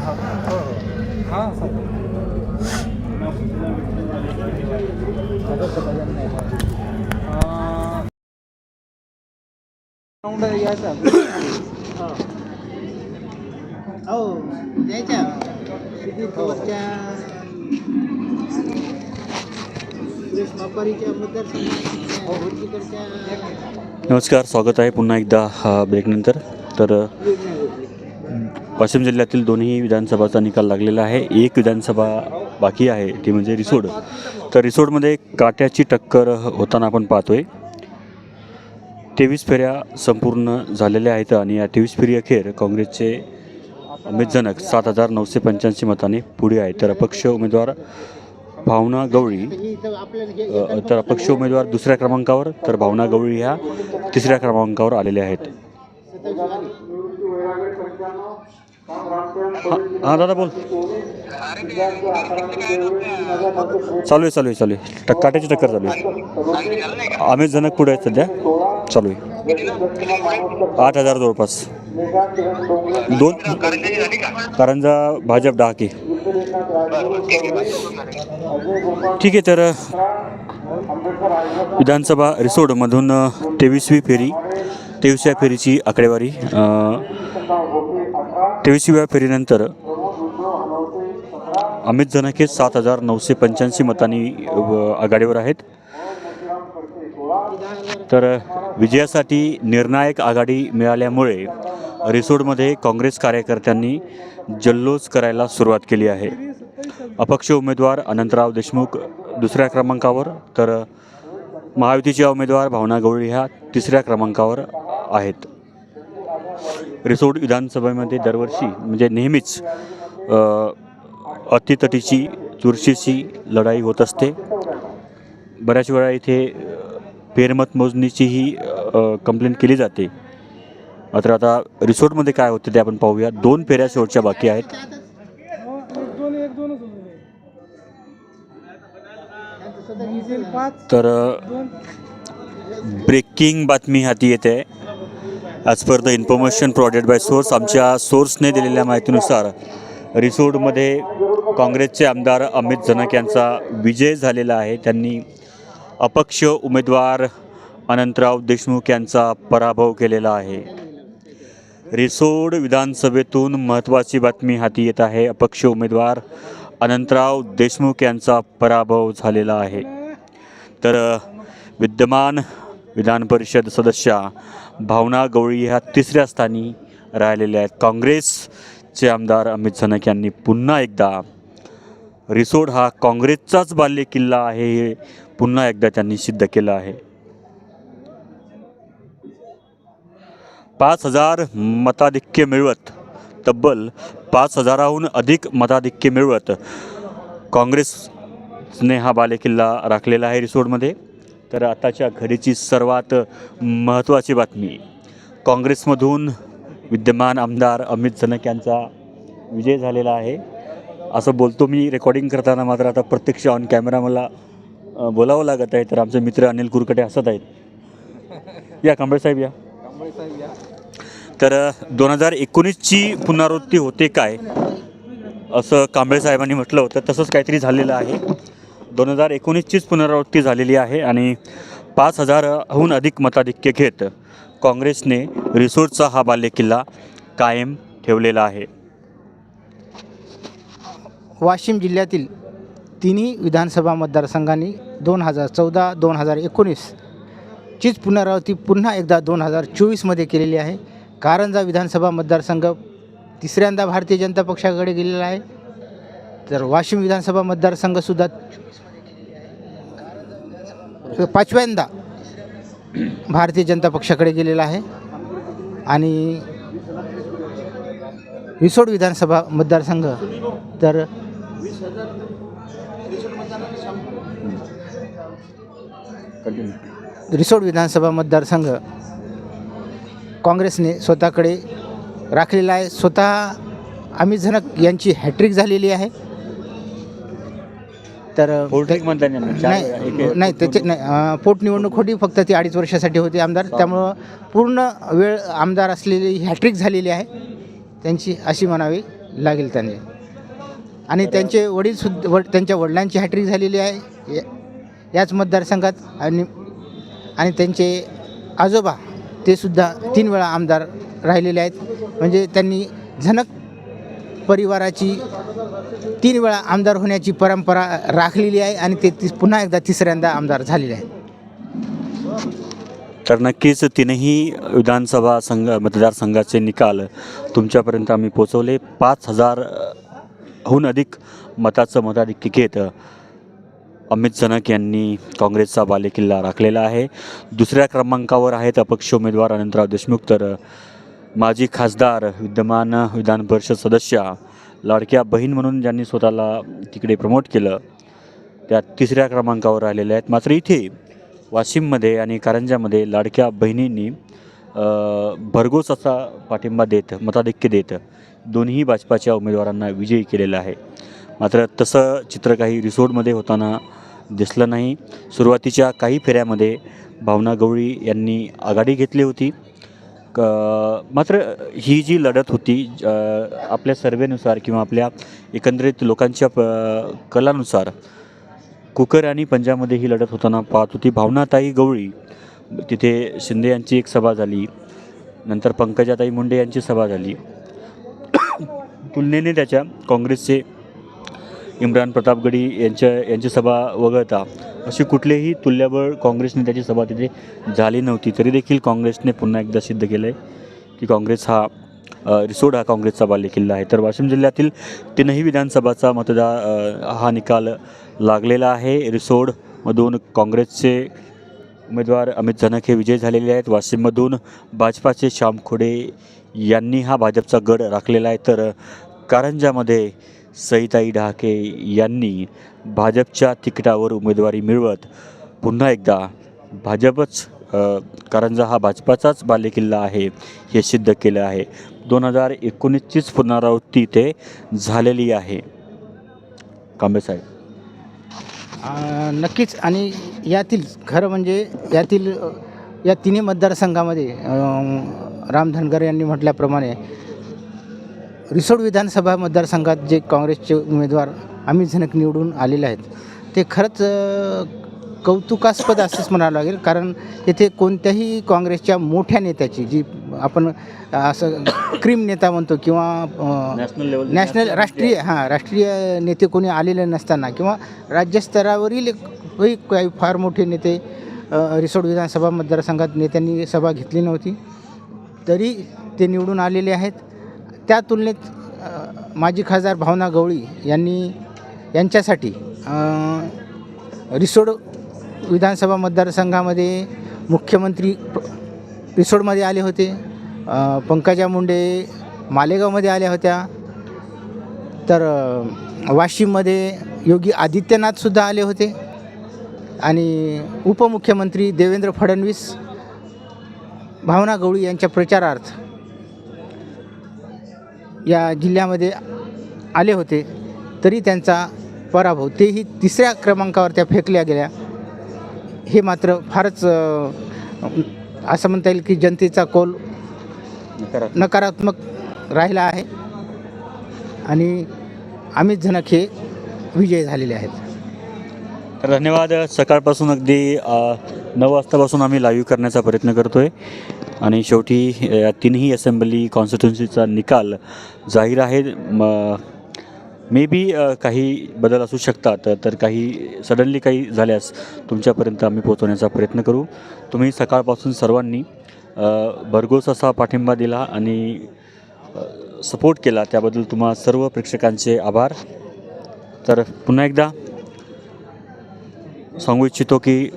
हो हां राऊंड यायचा हो नमस्कार स्वागत आहे पुन्हा एकदा हा ब्रेकनंतर तर वाशिम जिल्ह्यातील दोन्ही विधानसभाचा निकाल लागलेला आहे. एक विधानसभा बाकी आहे ती म्हणजे रिसोड. तर रिसोडमध्ये काट्याची टक्कर होताना आपण पाहतोय. तेवीस फेऱ्या संपूर्ण झालेल्या आहेत आणि या तेवीस फेरी अखेर काँग्रेसचे अमित जनक सात हजार नऊशे पंच्याऐंशी मताने पुढे आहे तर अपक्ष उमेदवार भावना गवळी तर अपक्ष उमेदवार दुसऱ्या क्रमांकावर तर भावना गवळी ह्या तिसऱ्या क्रमांकावर आलेल्या आहेत. हां दादा बोल. चालू आहे चालू आहे चालू आहे. टक काट्याची टक्कर चालू आहे. आम्ही जनक पुढे आहेत सध्या? चालू आहे. आठ हजार जवळपास. दोन? कारंजा भाजप डहाके ठीक आहे तर विधानसभा रिसोडमधून तेवीसवी फेरी तेवीसव्या फेरीची आकडेवारी तेवीसव्या फेरीनंतर अमित जनाके सात हजार नऊशे पंच्याऐंशी मतांनी आघाडीवर आहेत. तर विजयासाठी निर्णायक आघाडी मिळाल्यामुळे रिसोडमध्ये काँग्रेस कार्यकर्त्यांनी जल्लोष करायला सुरुवात केली आहे. अपक्ष उमेदवार अनंतराव देशमुख दुसऱ्या क्रमांकावर तर महायुतीच्या उमेदवार भावना गवळी ह्या तिसऱ्या क्रमांकावर आहेत. रिसोड विधानसभेमध्ये दरवर्षी म्हणजे नेहमीच अतितटीची चुरशीची लढाई होत असते. बऱ्याच वेळा इथे फेरमत मोजणीचीही कंप्लेंट केली जाते. मात्र आता रिसोर्टमध्ये काय होते ते आपण पाहूया. दोन फेऱ्या शेवटच्या बाकी आहेत. तर ब्रेकिंग बातमी हाती येते. As per the information provided by source आमच्या सोर्सने दिलेल्या माहितीनुसार रिसोडमध्ये काँग्रेसचे आमदार अमित जनक यांचा विजय झालेला आहे. त्यांनी अपक्ष उमेदवार अनंतराव देशमुख यांचा पराभव केलेला आहे. रिसोड विधानसभेतून महत्त्वाची बातमी हाती येत आहे. अपक्ष उमेदवार अनंतराव देशमुख यांचा पराभव झालेला आहे. तर विद्यमान विधान परिषद सदस्या भावना गवळी ह्या तिसऱ्या स्थानी राहिलेल्या आहेत. काँग्रेसचे आमदार अमित सनक यांनी पुन्हा एकदा रिसोड हा काँग्रेसचाच बाल्य किल्ला आहे हे पुन्हा एकदा त्यांनी सिद्ध केलं आहे. पाच हजार मताधिक्य मिळवत तब्बल पाच हजाराहून अधिक मताधिक्य मिळवत काँग्रेसने हा बालेकिल्ला राखलेला आहे रिसोडमध्ये. तर आताच्या घडीची सर्वात महत्त्वाची बातमी. काँग्रेसमधून विद्यमान आमदार अमित जनक यांचा विजय झालेला आहे. असं बोलतो मी रेकॉर्डिंग करताना मात्र आता प्रत्यक्ष ऑन कॅमेरा मला बोलावं लागत आहे. तर आमचे मित्र अनिल कुरकटे हसत आहेत. या कांबळे साहेब या. कांबळे साहेब या. तर दोन हजार एकोणीसची पुनरावृत्ती होते काय? असं कांबळे साहेबांनी म्हटलं होतं. तसंच काहीतरी झालेलं आहे. दोन हजार एकोणीसचीच पुनरावृत्ती झालेली आहे आणि पाच हजारहून अधिक मताधिक्य घेत काँग्रेसने रिसोर्टचा हा बालेकिल्ला कायम ठेवलेला आहे. वाशिम जिल्ह्यातील तिन्ही विधानसभा मतदारसंघांनी दोन हजार चौदा दोन हजार एकोणीसचीच पुनरावृत्ती पुन्हा एकदा दोन हजार चोवीसमध्ये केलेली आहे. कारंजा विधानसभा मतदारसंघ तिसऱ्यांदा भारतीय जनता पक्षाकडे गेलेला आहे. तर वाशिम विधानसभा मतदारसंघसुद्धा पाचव्यांदा भारतीय जनता पक्षाकडे गेलेला आहे. आणि रिसोड विधानसभा मतदारसंघ तर रिसोड विधानसभा मतदारसंघ काँग्रेसने स्वतःकडे राखलेला आहे. स्वतः अमित झनक यांची हॅट्रिक झालेली आहे. तर. नाही नाही त्याचे नाही पोटनिवडणूक होती फक्त ती अडीच वर्षासाठी होती आमदार. त्यामुळं पूर्ण वेळ आमदार असलेली हॅट्रिक झालेली आहे. त्यांची अशी म्हणावी लागेल त्यांनी. आणि त्यांचे वडील सुद्धा वड त्यांच्या वडिलांची हॅट्रिक झालेली आहे. या- याच मतदारसंघात आणि आणि त्यांचे आजोबा ते सुद्धा तीन वेळा आमदार राहिलेले आहेत. म्हणजे त्यांनी झनक परिवाराची तीन वेळा आमदार होण्याची परंपरा राखलेली आहे आणि ते ती पुन्हा एकदा तिसऱ्यांदा आमदार झालेले आहेत. तर नक्कीच तीनही विधानसभा संघ मतदारसंघाचे निकाल तुमच्यापर्यंत आम्ही पोचवले पाच हजारहून अधिक मताचं मताधिक्य घेत अमित जनक यांनी काँग्रेसचा बालेकिल्ला राखलेला आहे. दुसऱ्या क्रमांकावर आहेत अपक्ष उमेदवार अनंतराव देशमुख तर माजी खासदार विद्यमान विधान परिषद सदस्य लाडक्या बहीण म्हणून ज्यांनी स्वतःला तिकडे प्रमोट केलं त्या तिसऱ्या क्रमांकावर राहिलेल्या आहेत. मात्र इथे वाशिममध्ये आणि कारंजामध्ये लाडक्या बहिणींनी भरघोस असा पाठिंबा देत मताधिक्य देत दोन्ही भाजपाच्या उमेदवारांना विजयी केलेला आहे. मात्र तसं चित्र काही रिसोर्टमध्ये होताना दिसलं नाही. सुरुवातीच्या काही फेऱ्यामध्ये भावना गवळी यांनी आघाडी घेतली होती. क मात्र ही जी लढत होती आपल्या सर्वेनुसार किंवा आपल्या एकंदरीत लोकांच्या प कलानुसार कुकर आणि पंजाबमध्ये ही लढत होताना पाहत होती भावनाताई गवळी. तिथे शिंदे यांची एक सभा झाली नंतर पंकजाताई मुंडे यांची सभा झाली. तुलनेने त्याच्या काँग्रेसचे इम्रान प्रतापगडी यांच्या यांची सभा वगळता अशी कुठलेही तुल्यबळ काँग्रेस नेत्याची सभा तिथे झाली नव्हती. तरी देखील काँग्रेसने पुन्हा एकदा सिद्ध केलं आहे की काँग्रेस हा रिसोड हा काँग्रेसचा बालेकिल्ला आहे. तर वाशिम जिल्ह्यातील तीनही विधानसभाचा मतदार हा निकाल लागलेला आहे. रिसोडमधून काँग्रेसचे उमेदवार अमित जनक हे विजय झालेले आहेत. वाशिममधून भाजपाचे श्याम खोडे यांनी हा भाजपचा गड राखलेला आहे. तर कारंजामध्ये सईताई ढाके यांनी भाजपच्या तिकिटावर उमेदवारी मिळवत पुन्हा एकदा भाजपच कारंजा हा भाजपाचाच बालेकिल्ला आहे हे सिद्ध केलं आहे. दोन हजार एकोणीसचीच पुनरावृत्ती इथे झालेली आहे. कांबेसाहेब नक्कीच आणि यातील खरं म्हणजे यातील या तिन्ही मतदारसंघामध्ये राम धनगर यांनी म्हटल्याप्रमाणे रिसोड विधानसभा मतदारसंघात जे काँग्रेसचे उमेदवार अमित झनक निवडून आलेले आहेत ते खरंच कौतुकास्पद असंच म्हणावं लागेल. कारण येथे कोणत्याही काँग्रेसच्या मोठ्या नेत्याची जी आपण असं क्रीम नेता म्हणतो किंवा नॅशनल लेवल नॅशनल राष्ट्रीय हां राष्ट्रीय नेते कोणी आलेले नसताना किंवा राज्यस्तरावरील काही काही फार मोठे नेते रिसोड विधानसभा मतदारसंघात नेत्यांनी सभा घेतली नव्हती. तरी ते निवडून आलेले आहेत. त्या तुलनेत माजी खासदार भावना गवळी यांनी यांच्यासाठी रिसोड विधानसभा मतदारसंघामध्ये मुख्यमंत्री प- रिसोडमध्ये आले होते. पंकजा मुंडे मालेगावमध्ये आल्या होत्या. तर वाशिममध्ये योगी आदित्यनाथसुद्धा आले होते. आणि उपमुख्यमंत्री देवेंद्र फडणवीस भावना गवळी यांच्या प्रचारार्थ या जिल्ह्यामध्ये आले होते तरी त्यांचा पराभव. तेही तिसऱ्या क्रमांकावर त्या फेकल्या गेल्या. हे मात्र फारच असं म्हणता येईल की जनतेचा कौल नकारात्मक. राहिला आहे. आणि अमित झनक हे विजय झालेले आहेत. तर धन्यवाद. सकाळपासून अगदी नऊ वाजतापासून आम्ही लाईव्ह करण्याचा प्रयत्न करतो आहे आणि शेवटी या तीनही असेंब्ली कॉन्स्टिट्युन्सीचा निकाल जाहीर आहे. म मे बी काही बदल असू शकतात तर काही सडनली काही झाल्यास तुमच्यापर्यंत आम्ही पोहोचवण्याचा प्रयत्न करू. तुम्ही सकाळपासून सर्वांनी भरघोस असा पाठिंबा दिला आणि सपोर्ट केला. त्याबद्दल तुम्हा सर्व प्रेक्षकांचे आभार. तर पुन्हा एकदा सांगू इच्छितो की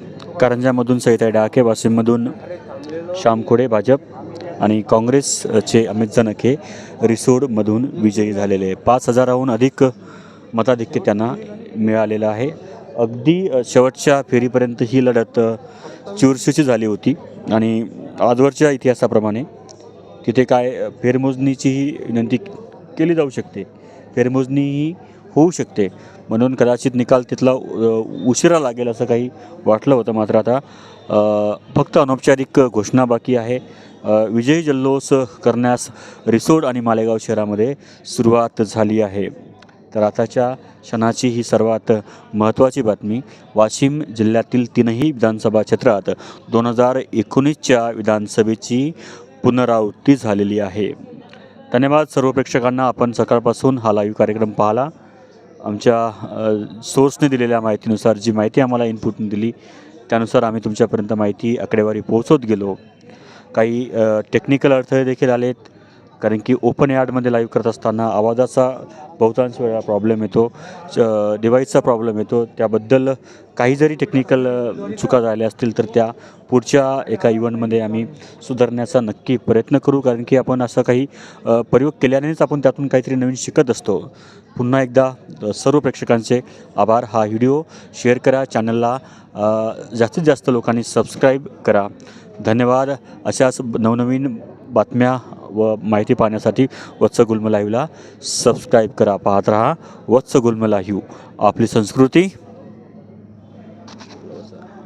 कारंजामधून सहिता डाके वाशिममधून श्यामखोडे भाजप आणि काँग्रेसचे अमित जनक हे रिसोडमधून विजयी झालेले आहे. पाच हजाराहून अधिक मताधिक्य त्यांना मिळालेलं आहे. अगदी शेवटच्या फेरीपर्यंत ही लढत चुरशीची झाली होती. आणि आजवरच्या इतिहासाप्रमाणे तिथे काय फेरमोजणीचीही विनंती केली जाऊ शकते. फेरमोजणी ही होऊ शकते. म्हणून कदाचित निकाल तिथला उशिरा लागेल असं काही वाटलं होतं मात्र आता फक्त अनौपचारिक घोषणा बाकी आहे. विजयी जल्लोष करण्यास रिसोड आणि मालेगाव शहरामध्ये सुरुवात झाली आहे. तर आताच्या क्षणाची ही सर्वात महत्त्वाची बातमी वाशिम जिल्ह्यातील तीनही विधानसभा क्षेत्रात दोन हजार एकोणीसच्या विधानसभेची पुनरावृत्ती झालेली आहे. धन्यवाद सर्व प्रेक्षकांना. आपण सकाळपासून हा लाईव्ह कार्यक्रम पाहिला. आमच्या सोर्सने दिलेल्या माहितीनुसार जी माहिती आम्हाला इनपुटने दिली त्यानुसार आम्ही तुमच्यापर्यंत माहिती आकडेवारी पोहोचवत गेलो. काही टेक्निकल अडथळे देखील आलेत. कारण की ओपन यार्डमध्ये लाईव्ह करत असताना आवाजाचा बहुतांश वेळा प्रॉब्लेम येतो. च- प्रॉब्लेम येतो. त्याबद्दल काही जरी टेक्निकल चुका झाल्या असतील तर त्या पुढच्या एका इव्हेंटमध्ये आम्ही सुधारण्याचा नक्की प्रयत्न करू. कारण की आपण असं काही प्रयोग केल्यानेच आपण त्यातून काहीतरी नवीन शिकत असतो. पुन्हा एकदा सर्व प्रेक्षकांचे आभार. हा व्हिडिओ शेअर करा. चॅनलला जास्तीत जास्त लोकांनी सबस्क्राईब करा. धन्यवाद. अशाच नवनवीन बातम्या व माहिती पाहण्यासाठी वत्स गुल्म लाईव्हला सबस्क्राईब करा पाहत राहा वत्स गुल्म लाईव्ह आपली संस्कृती.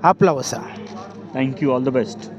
आपला वसा. Thank you all the best